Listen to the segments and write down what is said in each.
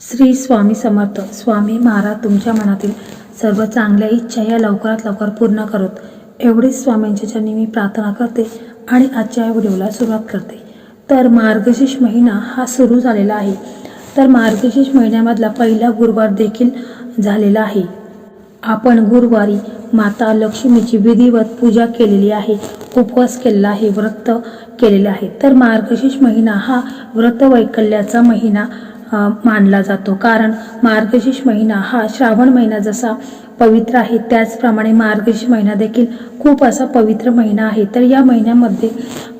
श्री स्वामी समर्थ. स्वामी महाराज तुमच्या मनातील सर्व चांगल्या इच्छा या लवकरात लवकर पूर्ण करोत. एवढीच स्वामींच्या चरणी मी प्रार्थना करते आणि आजच्या या व्हिडिओला सुरुवात करते. तर मार्गशीर्ष महिना हा सुरू झालेला आहे. तर मार्गशीर्ष महिन्यामधला पहिला गुरुवार देखील झालेला आहे. आपण गुरुवारी माता लक्ष्मीची विधिवत पूजा केलेली आहे उपवास केलेला आहे व्रत केलेले आहे. तर मार्गशीर्ष महिना हा व्रत वैकल्याचा महिना मानला जातो. कारण मार्गशीर्ष महिना हा श्रावण महिना जसा पवित्र आहे त्याचप्रमाणे मार्गशीर्ष महिना देखील खूप असा पवित्र महिना आहे. तर या महिन्यामध्ये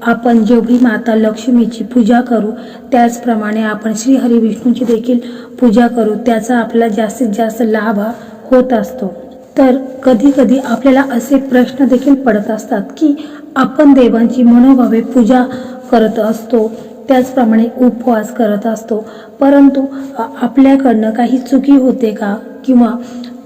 आपण जेवढी माता लक्ष्मीची पूजा करू त्याचप्रमाणे आपण श्री हरी विष्णूची देखील पूजा करू त्याचा आपला जास्तीत जास्त लाभ हा होत असतो. तर कधी कधी आपल्याला असे प्रश्न देखील पडत असतात की आपण देवांची मनोभावे पूजा करत असतो त्याचप्रमाणे उपवास करत असतो. परंतु आपल्याकडनं काही चुकी होते का? किंवा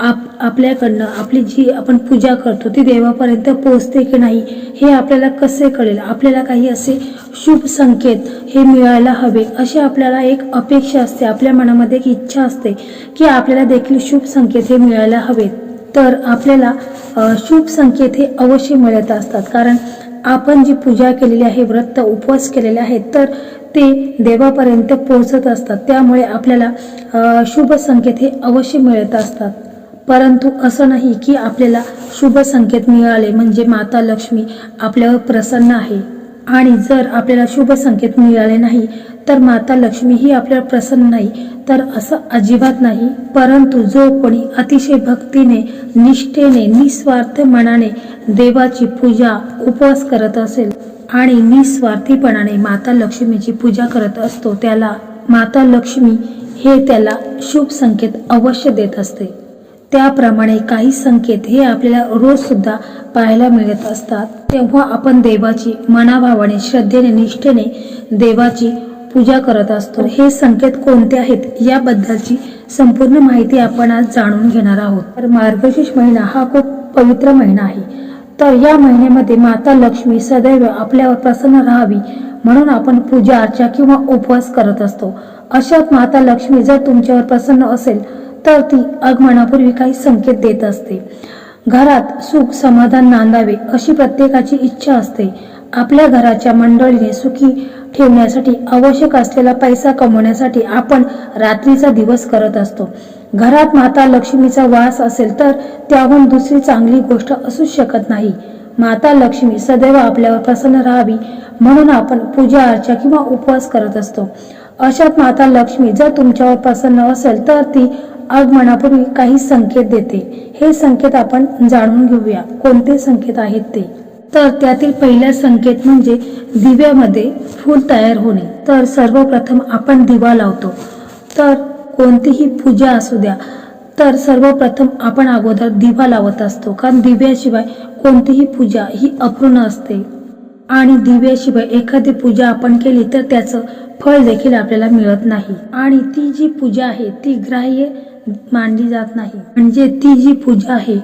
आप आपल्याकडनं आपली जी आपण पूजा करतो ती देवापर्यंत पोहोचते की नाही हे आपल्याला कसे कळेल? आपल्याला काही असे शुभ संकेत हे मिळायला हवे अशी आपल्याला एक अपेक्षा असते. आपल्या मनामध्ये एक इच्छा असते की आपल्याला देखील शुभ संकेत हे मिळायला हवेत. तर आपल्याला शुभ संकेत हे अवश्य मिळत असतात. कारण आपण जी पूजा केलेली आहे व्रत उपवास केलेले आहेत तर ते देवापर्यंत पोहोचत असतात. त्यामुळे आपल्याला शुभ संकेत हे अवश्य मिळत असतात. परंतु असं नाही की आपल्याला शुभ संकेत मिळाले म्हणजे माता लक्ष्मी आपल्यावर प्रसन्न आहे. आणि जर आपल्याला शुभ संकेत मिळाले नाही तर माता लक्ष्मी ही आपल्याला प्रसन्न नाही तर असं अजिबात नाही. परंतु जो कोणी अतिशय भक्तीने निष्ठेने निस्वार्थ मनाने देवाची पूजा उपवास करत असेल आणि निस्वार्थीपणाने माता लक्ष्मीची पूजा करत असतो त्याला माता लक्ष्मी हे त्याला शुभ संकेत अवश्य देत असते. त्याप्रमाणे काही संकेत हे आपल्याला रोज सुद्धा पाहायला मिळत असतात. तेव्हा आपण देवाची मनाभावाने श्रद्धेने निष्ठेने देवाची पूजा करत असतो. हे संकेत कोणते आहेत याबद्दलची संपूर्ण माहिती आपण आज जाणून घेणार आहोत. तर मार्गशीर्ष महिना हा खूप पवित्र महिना आहे. तर या महिन्यामध्ये माता लक्ष्मी सदैव आपल्यावर प्रसन्न राहावी म्हणून आपण पूजा अर्चा किंवा उपवास करत असतो. अशात माता लक्ष्मी जर तुमच्यावर प्रसन्न असेल तर ती आगमनापूर्वी काही संकेत देत असते. घरात सुख समाधान नांदावे अशी प्रत्येकाची इच्छा असते. आपल्या घराच्या मंडळीने सुखी ठेवण्यासाठी आवश्यक असलेला पैसा कमवण्यासाठी आपण रात्रीचा दिवस करत असतो. घरात माता लक्ष्मीचा वास असेल तर त्याहून दुसरी चांगली गोष्ट असूच शकत नाही. माता लक्ष्मी सदैव आपल्यावर प्रसन्न राहावी म्हणून आपण पूजा अर्चा किंवा उपवास करत असतो. अशात माता लक्ष्मी जर तुमच्यावर प्रसन्न असेल तर ती आगमनापूर्वी काही संकेत देते. हे संकेत आपण जाणून घेऊया. कोणते संकेत आहेत ते? तर त्यातील पहिला संकेत म्हणजे दिव्यामध्ये फूल तयार होणे. तर सर्वप्रथम आपण दिवा लावतो. तर कोणतीही पूजा असू द्या तर सर्वप्रथम आपण अगोदर दिवा लावत असतो. कारण दिव्याशिवाय कोणतीही पूजा ही अपूर्ण असते. आणि दिव्याशिवाय एखादी पूजा आपण केली तर त्याचं फळ देखील आपल्याला मिळत नाही. आणि ती जी पूजा आहे ती ग्राह्य मानली जात नाही. म्हणजे ती जी पूजा आहे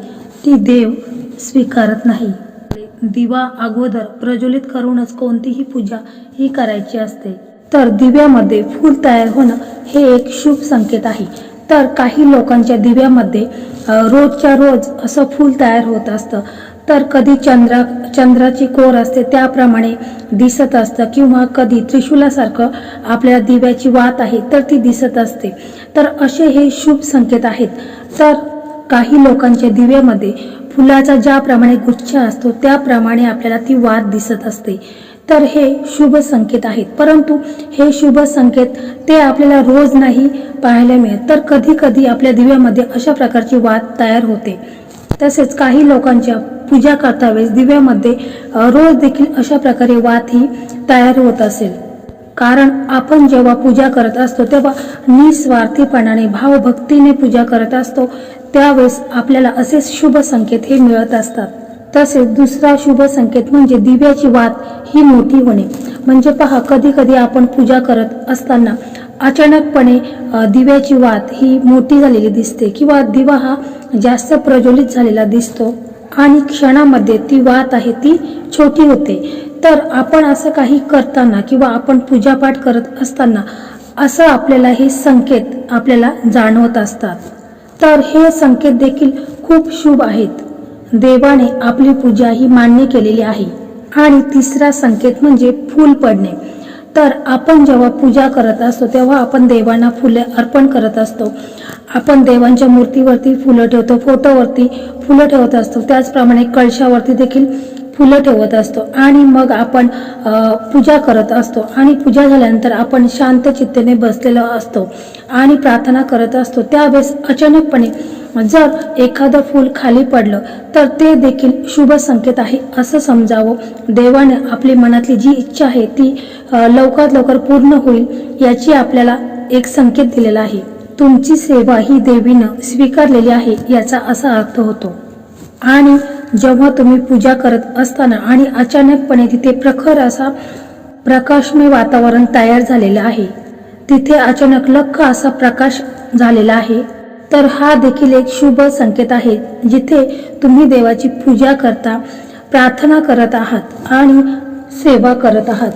ती देव स्वीकारत नाही. दिवा अगोदर प्रज्वलित करूनच कोणतीही पूजा ही करायची असते. तर दिव्यामध्ये फूल तयार होणं हे एक शुभ संकेत आहे. तर काही लोकांच्या दिव्यामध्ये रोजच्या रोज असं फूल तयार होत असतं. तर कधी चंद्रा चंद्राची कोर असते त्याप्रमाणे दिसत असतं किंवा कधी त्रिशूलासारखं आपल्या दिव्याची वात आहे तर ती दिसत असते. तर असे हे शुभ संकेत आहेत. तर काही लोकांच्या दिव्यामध्ये फुलाचा ज्याप्रमाणे गुच्छ असतो त्याप्रमाणे आपल्याला ती वात दिसत असते. तर हे शुभ संकेत आहेत. परंतु हे शुभ संकेत ते आपल्याला रोज नाही पाहायला मिळत. तर कधी कधी आपल्या दिव्यामध्ये अशा प्रकारची वात तयार होते. तसेच काही लोकांच्या पूजा करता वेळेस दिव्यामध्ये रोज देखील अशा प्रकारे वात ही तयार होत असेल. कारण आपण जेव्हा पूजा करत असतो तेव्हा निस्वार्थीपणाने भावभक्तीने पूजा करत असतो त्यावेळेस आपल्याला असे शुभ संकेत हे मिळत असतात. तसेच दुसरा शुभ संकेत म्हणजे दिव्याची वात ही मोठी होणे. म्हणजे पहा कधी कधी आपण पूजा करत असताना अचानकपणे दिव्याची वात ही मोठी झालेली दिसते किंवा दिवा हा जास्त प्रज्वलित झालेला दिसतो. आणि क्षणामध्ये ती वात आहे ती छोटी होते. तर आपण असं काही करताना किंवा आपण पूजापाठ करत असताना असं आपल्याला हे संकेत आपल्याला जाणवत असतात. तर हे संकेत देखील खूप शुभ आहेत. देवाने आपली पूजा ही मान्य केलेली आहे. आणि तिसरा संकेत म्हणजे फूल पडणे. तर आपण जेव्हा पूजा करत असतो तेव्हा आपण देवांना फुले अर्पण करत असतो. आपण देवांच्या मूर्तीवरती फुलं ठेवतो फोटोवरती फुलं ठेवत असतो. त्याचप्रमाणे कळशावरती देखील फुलं ठेवत असतो आणि मग आपण पूजा करत असतो. आणि पूजा झाल्यानंतर आपण शांत चित्तेने बसलेलो असतो आणि प्रार्थना करत असतो. त्यावेळेस अचानकपणे जर एखादं फूल खाली पडलं तर ते देखील शुभ संकेत आहे असं समजावं. देवाने आपली मनातली जी इच्छा आहे ती लवकरात लवकर पूर्ण होईल याची आपल्याला एक संकेत दिलेला आहे. तुमची सेवा ही देवीनं स्वीकारलेली आहे याचा असा अर्थ होतो. आणि जेव्हा तुम्ही पूजा करत असताना आणि अचानकपणे तिथे प्रखर असा प्रकाशमय वातावरण तयार झालेलं आहे तिथे अचानक लख असा प्रकाश झालेला आहे तर हा देखील एक शुभ संकेत आहे जिथे तुम्ही देवाची पूजा करता प्रार्थना करत आहात आणि सेवा करत आहात.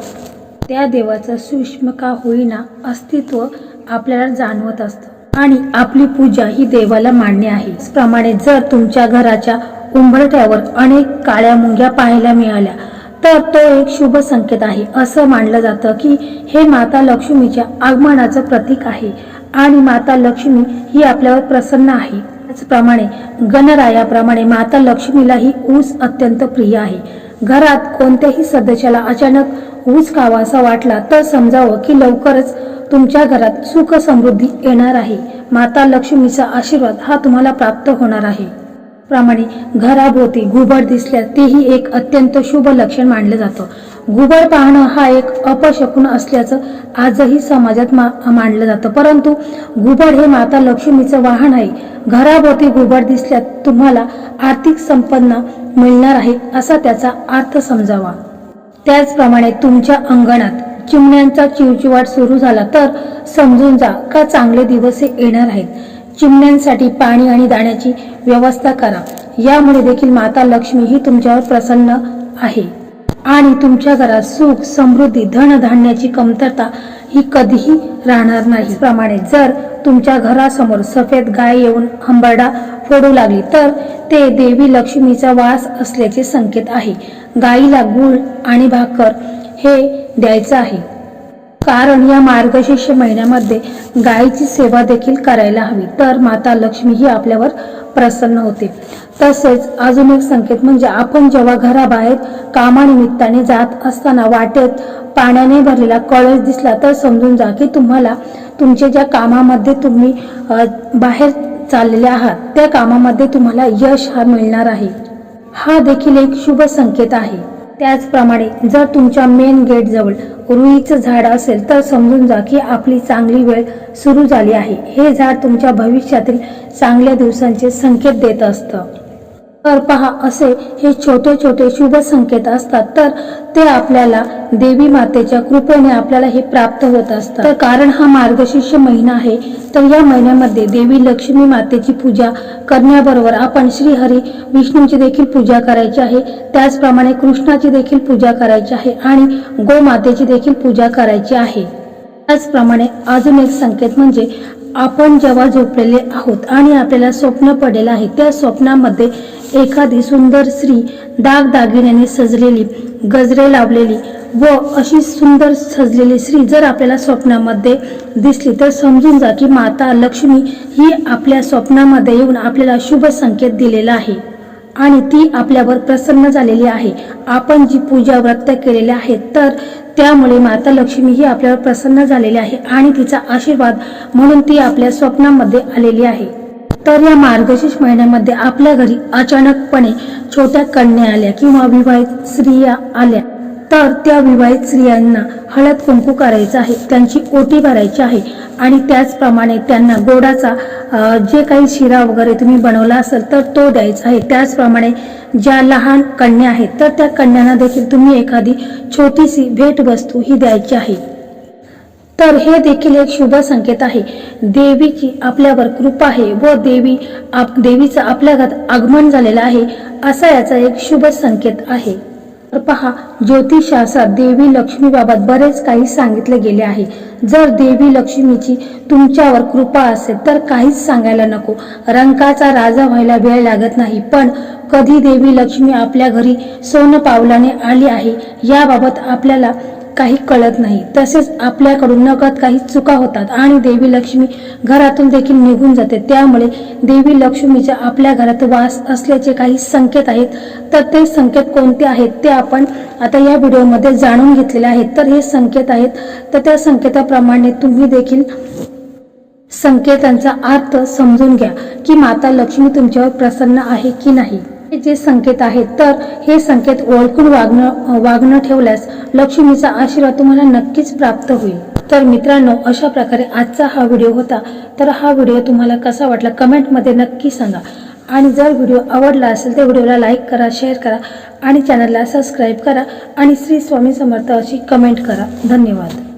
त्या देवाचं सूक्ष्म का होईना अस्तित्व आपल्याला जाणवत असतं आणि आपली पूजा ही देवाला मान्य आहे. प्रमाणे जर तुमच्या घराच्या उंबरठ्यावर अनेक काळ्या मुंग्या पाहायला मिळाल्या. तर तो एक शुभ संकेत आहे. असं मानलं जातं की हे माता लक्ष्मीच्या आगमनाचं प्रतीक आहे आणि माता लक्ष्मी ही आपल्यावर प्रसन्न आहे. त्याचप्रमाणे गणरायाप्रमाणे माता लक्ष्मीला ही ऊस अत्यंत प्रिय आहे. घरात कोणत्याही सदस्याला अचानक ऊस खावासा वाटला तर समजावं की लवकरच तुमच्या घरात सुख समृद्धी येणार आहे. माता लक्ष्मीचा आशीर्वाद हा तुम्हाला प्राप्त होणार आहे. प्रमाणे घराभोवती घुबड दिसल्यास तेही एक अत्यंत शुभ लक्षण मानलं जातं. घुबड पाहणं हा एक अपशकुन असल्याचं आजही समाजात मा मानलं जातं. परंतु घुबड हे माता लक्ष्मीचं वाहन आहे. घराभोवती घुबड दिसल्यास तुम्हाला आर्थिक संपन्न मिळणार आहे असा त्याचा अर्थ समजावा. त्याचप्रमाणे तुमच्या अंगणात चिमण्यांचा चिवचिवाट सुरू झाला तर समजून जा का चांगले दिवस हे येणार आहेत. चिमण्यांसाठी पाणी आणि दाण्याची व्यवस्था करा. यामुळे देखील माता लक्ष्मी ही तुमच्यावर प्रसन्न आहे. आणि तुमच्या घरात सुख समृद्धी धनधान्याची कमतरता ही कधीही राहणार नाही. प्रमाणे जर तुमच्या घरासमोर सफेद गाय येऊन हंबरडा फोडू लागली तर ते देवी लक्ष्मीचा वास असल्याचे संकेत आहे. गाईला गुळ आणि भाकर हे द्यायचं आहे. कारण या मार्गशीर्ष महिन्यामध्ये गायीची सेवा देखील करायला हवी. तर माता लक्ष्मी ही आपल्यावर प्रसन्न होते. तसेच अजून एक संकेत म्हणजे आपण जेव्हा घराबाहेर कामानिमित्ताने जात असताना वाटेत पाण्याने भरलेला कळस दिसला तर समजून जा की तुम्हाला तुमच्या ज्या कामामध्ये तुम्ही बाहेर चाललेले आहात त्या कामामध्ये तुम्हाला यश हा मिळणार आहे. हा देखील एक शुभ संकेत आहे. त्याचप्रमाणे जर तुमच्या मेन गेटजवळ रुईचं झाड असेल तर समजून जा की आपली चांगली वेळ सुरू झाली आहे. हे झाड तुमच्या भविष्यातील चांगल्या दिवसांचे संकेत देत असतं. तर पहा असे हे छोटे छोटे शुभ संकेत असतात. तर ते आपल्याला देवी मातेच्या कृपेने आपल्याला हे प्राप्त होत असतात. तर कारण हा मार्गशीर्ष महिना आहे तर या महिन्यामध्ये देवी लक्ष्मी मातेची पूजा करण्याबरोबर आपण श्री हरी विष्णूची देखील पूजा करायची आहे. त्याचप्रमाणे कृष्णाची देखील पूजा करायची आहे आणि गोमातेची देखील पूजा करायची आहे. त्याचप्रमाणे अजून एक संकेत म्हणजे आपण जेव्हा झोपलेले आहोत आणि आपल्याला स्वप्न पडलेलं आहे त्या स्वप्नामध्ये एखादी सुंदर स्त्री दागदागिन्याने सजलेली गजरे लावलेली व अशी सुंदर सजलेली स्त्री जर आपल्याला स्वप्नामध्ये दिसली तर समजून जा की माता लक्ष्मी ही आपल्या स्वप्नामध्ये येऊन आपल्याला शुभ संकेत दिलेला आहे. आणि ती आपल्यावर प्रसन्न झालेली आहे. आपण जी पूजा व्रत केलेले आहेत तर त्यामुळे माता लक्ष्मी ही आपल्यावर प्रसन्न झालेली आहे आणि तिचा आशीर्वाद म्हणून ती आपल्या स्वप्नामध्ये आलेली आहे. तर या मार्गशीर्ष महिन्यामध्ये आपल्या घरी अचानकपणे छोट्या कन्या आल्या किंवा विवाहित स्त्रिया आल्या. तर त्या विवाहित स्त्रियांना हळद कुंकू करायचं आहे त्यांची ओटी भरायची आहे आणि त्याचप्रमाणे त्यांना गोडाचा जे काही शिरा वगैरे तुम्ही बनवला असेल तर तो द्यायचा आहे. त्याचप्रमाणे ज्या लहान कन्या आहेत तर त्या कन्यांना देखील तुम्ही एखादी छोटीशी भेटवस्तू ही द्यायची आहे. तर हे देखील एक शुभ संकेत आहे. देवीची आपल्यावर कृपा आहे व देवी आप देवीचं आपल्या घरात आगमन झालेलं आहे असा याचा एक शुभ संकेत आहे. तर पहा ज्योतिषशास्त्रात देवी लक्ष्मीबाबत बरेच काही सांगितले गेले आहे. जर देवी लक्ष्मीची तुमच्यावर कृपा असेल तर काहीच सांगायला नको. रंकाचा राजा व्हायला वेळ लागत नाही पण कधी देवी लक्ष्मी आपल्या घरी सोनं पावलाने आली आहे याबाबत आपल्याला काही कळत नाही. तसेच आपल्याकडून नकळत काही चुका होतात आणि देवी लक्ष्मी घरातून देखील निघून जाते. त्यामुळे देवी लक्ष्मीच्या आपल्या घरात वास असल्याचे काही संकेत आहेत. तर ते संकेत कोणते आहेत ते आपण आता या व्हिडिओमध्ये जाणून घेतलेले आहेत. तर हे संकेत आहेत. तर त्या संकेताप्रमाणे तुम्ही देखील संकेतांचा अर्थ समजून घ्या की माता लक्ष्मी तुमच्यावर प्रसन्न आहे की नाही. हे जे संकेत आहेत तर हे संकेत ओळखून वागणं वागणं ठेवल्यास लक्ष्मीचा आशीर्वाद तुम्हाला नक्कीच प्राप्त होईल. तर मित्रांनो अशा प्रकारे आजचा हा व्हिडिओ होता. तर हा व्हिडिओ तुम्हाला कसा वाटला कमेंटमध्ये नक्की सांगा. आणि जर व्हिडिओ आवडला असेल तर व्हिडिओला लाईक करा शेअर करा आणि चॅनलला सबस्क्राईब करा आणि श्री स्वामी समर्थ अशी कमेंट करा. धन्यवाद.